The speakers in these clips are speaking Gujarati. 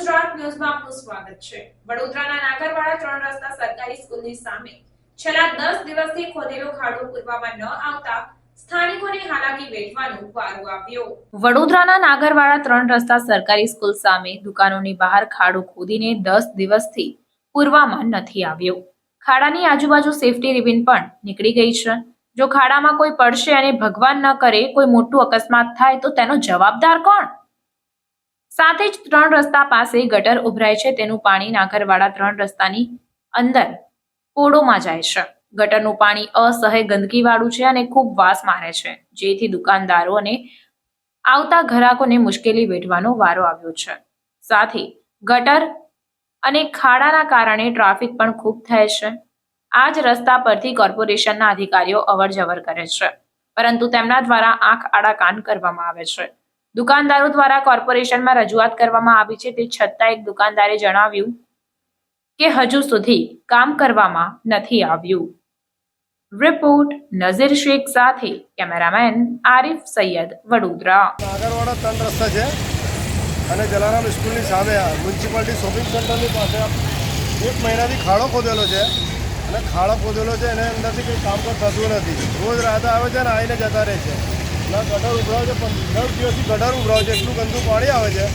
સ્વાગત છે. વડોદરાના નાગરવાડા ત્રણ રસ્તા સરકારી સ્કૂલની સામે છેલ્લા દસ દિવસથી ખોદેલો ખાડો પૂરવામાં ન આવતા વડોદરાના નાગરવાડા ત્રણ રસ્તા સરકારી સ્કૂલ સામે દુકાનોની બહાર ખાડો ખોદીને દસ દિવસથી પૂરવામાં નથી આવ્યો. ખાડાની આજુબાજુ સેફટી રિબિન પણ નીકળી ગઈ છે. જો ખાડામાં કોઈ પડશે અને ભગવાન ન કરે, કોઈ મોટું અકસ્માત થાય, તો તેનો જવાબદાર કોણ? સાથે જ ત્રણ રસ્તા પાસે ગટર ઉભરાય છે. તેનું પાણી નાગરવાડા ત્રણ રસ્તાની અંદર પોળોમાં જાય છે. ગટરનું પાણી અસહ્ય ગંદકીવાળું છે અને ખૂબ વાસ મારે છે, જેથી દુકાનદારો અને આવતા ગ્રાહકોને મુશ્કેલી વેઠવાનો વારો આવ્યો છે. સાથે ગટર અને ખાડાના કારણે ટ્રાફિક પણ ખૂબ થાય છે. આ જ રસ્તા પરથી કોર્પોરેશનના અધિકારીઓ અવર જવર કરે છે, પરંતુ તેમના દ્વારા આંખ આડા કાન કરવામાં આવે છે. દુકાનદારો દ્વારા કોર્પોરેશનમાં રજૂઆત કરવામાં આવી છે તે છતાં એક દુકાનદારે જણાવ્યું કે હજુ સુધી કામ કરવામાં નથી આવ્યું. રિપોર્ટ નઝીર શેખ સાથે કેમેરામેન આરિફ સૈયદ વડોદરા. નાગરવાડા ત્રણ રસ્તા છે અને જલારામ સ્કૂલની સામે મ્યુનિસિપાલિટી શોપિંગ સેન્ટરની પાસે એક મહિનાથી ખાડો ખોદેલો છે અને ખાડો ખોદેલો છે, એને અંદરથી કંઈ કામકાજ થતું નથી. રોજ રાતે આવે છે ને આવીને જતા રહે છે. ના ગટર ઉભરાવ છે પંદર દસ દિવસથી ગટર ઉભરાવ છે એટલું ગંદુ પાણી આવે છે.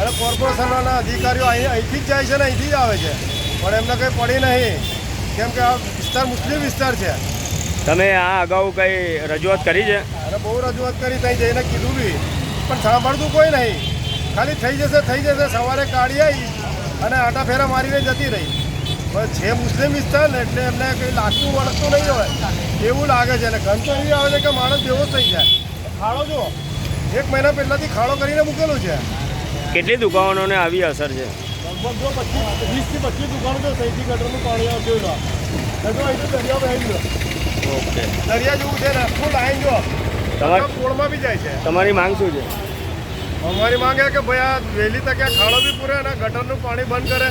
અને કોર્પોરેશનના અધિકારીઓ અહીં અહીંથી જ જાય છે ને અહીંથી જ આવે છે. પણ એમને કંઈ પડી નહીં. કેમ કે આ વિસ્તાર મુસ્લિમ વિસ્તાર છે. તમે આ અગાઉ કંઈ રજૂઆત કરી છે? અરે બહુ રજૂઆત કરી ત્યાં જઈને કીધું બી. પણ સાંભળતું કોઈ નહીં. ખાલી થઈ જશે થઈ જશે સવારે કાઢી આવી અને આટા ફેરા મારીને જતી રહી. પણ છે મુસ્લિમ વિસ્તાર ને એટલે એમને કંઈ લાગતું વળગતું નહીં હોય. એવું લાગે છે અને ગંધ તો એવી આવે છે કે માણસ બેહોશ થઈ જાય. ખાડો જો એક મહિના પહેલાંથી ખાડો કરીને મૂકેલું છે. કેટલી દુકાનોને આવી અસર છે? લગભગ જો પચીસ વીસથી પચીસ દુકાનો સહીથી ગટરનું પાણી આવતું દરિયા વહી ગયો ઓકે. દરિયા જેવું છે ને આખું લાઈન જો તમાર- પોળમાં બી જાય છે. તમારી માંગ શું છે? અમારી માંગ એ કે ભાઈ આ વહેલી તકે ખાડો બી પૂરે અને ગટરનું પાણી બંધ કરે.